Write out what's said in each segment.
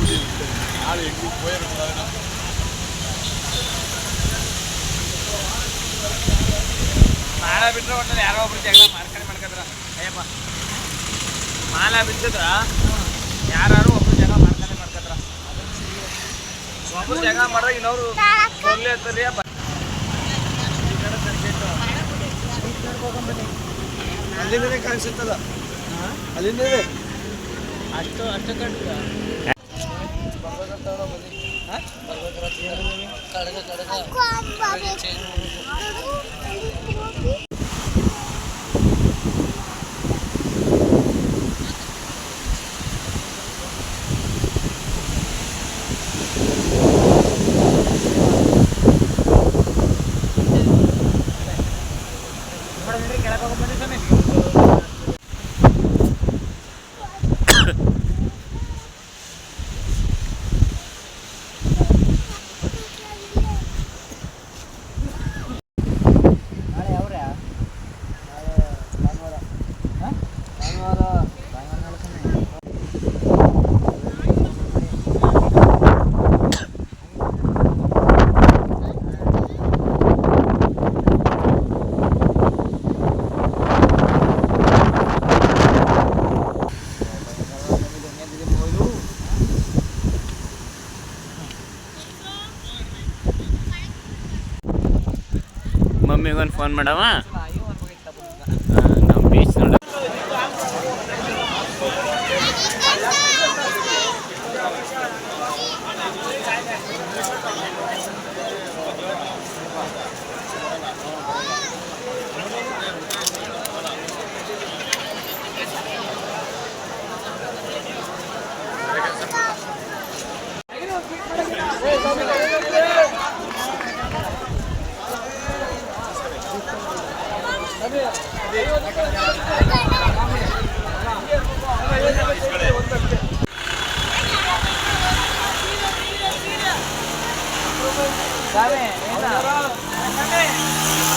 கூடி நாலு எங்கேயும் போயிடக்கூடாதுன்னா ಮಾಲ ಬಿಟ್ಟರೆ ಒಟ್ಟಲ್ಲಿ ಯಾರೋ ಒಬ್ರು ಜಗಳ ಮಾರ್ಕಣೆ ಮಾಡ್ಕದ್ರ. ಅಯ್ಯಪ್ಪ. ಮಾಲ ಬಿಟ್ಟಿದ್ರ ಯಾರು ಒಬ್ರು ಜಗಳ ಮಾರ್ಕಣೆ ಮಾಡ್ಕದ್ರ. ಒಬ್ರು ಜಗಳ ಮಾಡ್ರೆ ಇನ್ನೊಬ್ರು ಬರ್ಲಿ ಅಂತಾರೀ ಅಲ್ಲಿಂದ ಕಾಣಿಸುತ್ತದ ಅಲ್ಲಿಂದ ಅಷ್ಟು ಅಷ್ಟು ಕಟ್ಟಿದ हाँ? हाँ? कड़गा हाँ। कड़गा ಮಮ್ಮಿಗೊಂದು ಫೋನ್ ಮಾಡವ ダメ、ええな。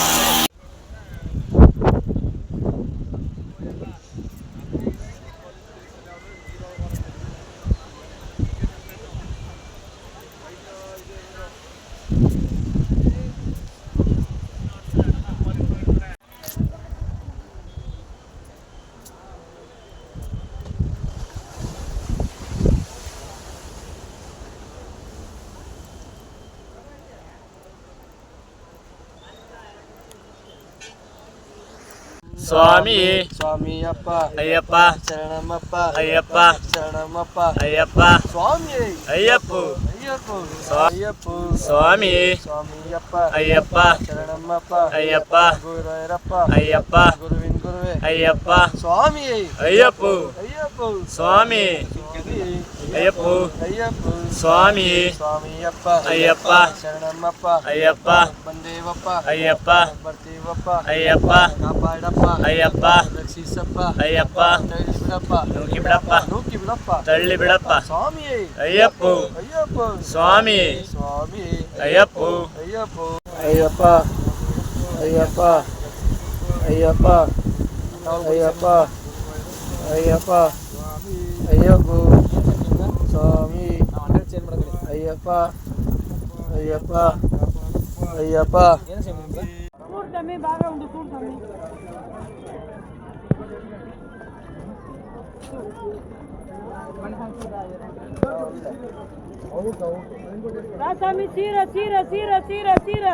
ಸ್ವಾಮಿ. ಸ್ವಾಮಿಯಪ್ಪ. ಅಯ್ಯಪ್ಪ. ಶರಣಮ್ಮಪ್ಪ ಅಯ್ಯಪ್ಪ. ಶರಣಮ್ಮಪ್ಪ ಅಯ್ಯಪ್ಪ. ಸ್ವಾಮಿ. ಅಯ್ಯಪ್ಪ. ಅಯ್ಯಪ್ಪ. ಸ್ವಾ- ಸ್ವಾಮಿ. ಸ್ವಾಮಿಯಪ್ಪ. ಅಯ್ಯಪ್ಪ. ಶರಣಮ್ಮಪ್ಪ ಅಯ್ಯಪ್ಪ. ಗುರುರಪ್ಪ ಅಯ್ಯಪ್ಪ. ಗುರುವಿನ ಗುರುವೆ. ಅಯ್ಯಪ್ಪ. ಸ್ವಾಮಿ. ಅಯ್ಯಪ್ಪ. ಅಯ್ಯಪ್ಪ. ಸ್ವಾಮಿ. ಅಯ್ಯಪ್ಪ. ಅಯ್ಯಪ್ಪ. ಸ್ವಾಮಿ. ಸ್ವಾಮಿಯಪ್ಪ. ಅಯ್ಯಪ್ಪ. ಶರಣಮ್ಮಪ್ಪ. ಅಯ್ಯಪ್ಪ. ಬಂದೇವಪ್ಪ. ಅಯ್ಯಪ್ಪ. ಬರ್ತೀವಪ್ಪ. ಅಯ್ಯಪ್ಪ. ಕಾಪಾಡಪ್ಪ. ಅಯ್ಯಪ್ಪ. ರಕ್ಷಿಸಪ್ಪ. ಅಯ್ಯಪ್ಪ. ತಳ್ಳಿ ಬಿಡಪ್ಪ ನೂಕಿ ಬಿಡಪ್ಪ. ನೂಕಿ ಬಿಡಪ್ಪ ತಳ್ಳಿ ಬಿಡಪ್ಪ ಸ್ವಾಮಿ. ಅಯ್ಯಪ್ಪ. ಅಯ್ಯಪ್ಪ. ಸ್ವಾಮಿ. ಸ್ವಾಮಿ. ಅಯ್ಯಪ್ಪ. ಅಯ್ಯಪ್ಪ. ಅಯ್ಯಪ್ಪ. ಅಯ್ಯಪ್ಪ. ಅಯ್ಯಪ್ಪ. ಅಯ್ಯಪ್ಪ. ಅಯ್ಯಪ್ಪ. ಅಯ್ಯಪ್ಪ. ಸ್ವಾಮಿ ಅಯ್ಯಪ್ಪ ಅಯ್ಯಪ್ಪ ಅಯ್ಯಪ್ಪ రాసామి చీర చీర చీర చీర చీర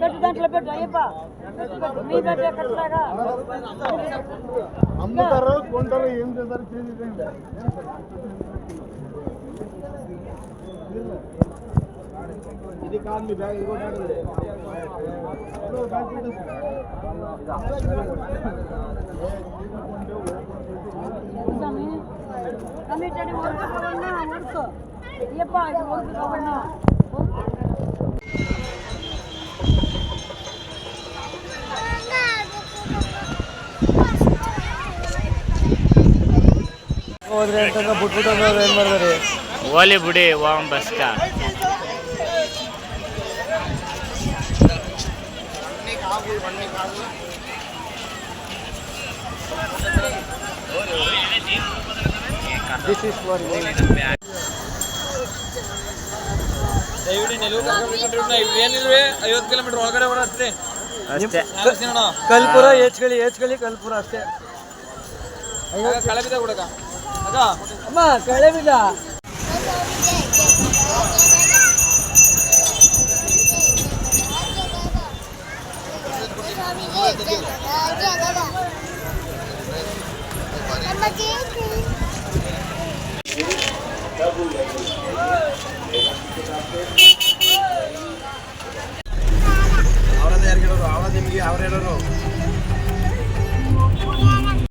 పెట్టు దాంట్లో పెట్టు అయ్యప్ప పెట్టు. నీ పెట్టు ఎక్కట్లాగా అమ్ముతారు కొంటారో ఏం చేశారు చేసేదండి ఇది కాదు మీ బ్యాగ్ ಕಮಿಟೆಡ್ ವರ್ಕ್ ತಗೊಂಡ ವರ್ಕ್ ಯಪ್ಪ ಇದು ವರ್ಕ್ ತಗೊಂಡ ಹೋದ್ರೆ ಅಂತಂದ್ರೆ ಬಿಟ್ಬಿಟ್ಟು ಏನ್ ಮಾಡಿದ್ರಿ ಓಲಿ ಬಿಡಿ ಓಂ ಬಸ್ಕ. ದಿಸ್ ಇಸ್ ಫಾರ್ ದಯವಿಟ್ಟು ನೆಲವು ಕರ್ಕೊಂಡ್ಬಿಟ್ರೆ ಇವೇನಿಲ್ವೇ ಐವತ್ತು ಕಿಲೋಮೀಟರ್ ಒಳಗಡೆ ಅಷ್ಟೇ. ಕಲ್ಪುರ ಹುಡುಗ ಹೆಚ್ಕಳಿ ಕಲ್ಪುರ ಅಷ್ಟೇ. ಕಳೆ ಬಿದ್ದ ಹುಡುಗ ಅದ ಅಮ್ಮ ಕಳೆ ಬಿದ್ದ ಅವ್ರದ್ದು ಯಾರು ಹೇಳೋರು ಅವ್ರ ನಿಮಗೆ ಅವ್ರು ಹೇಳೋರು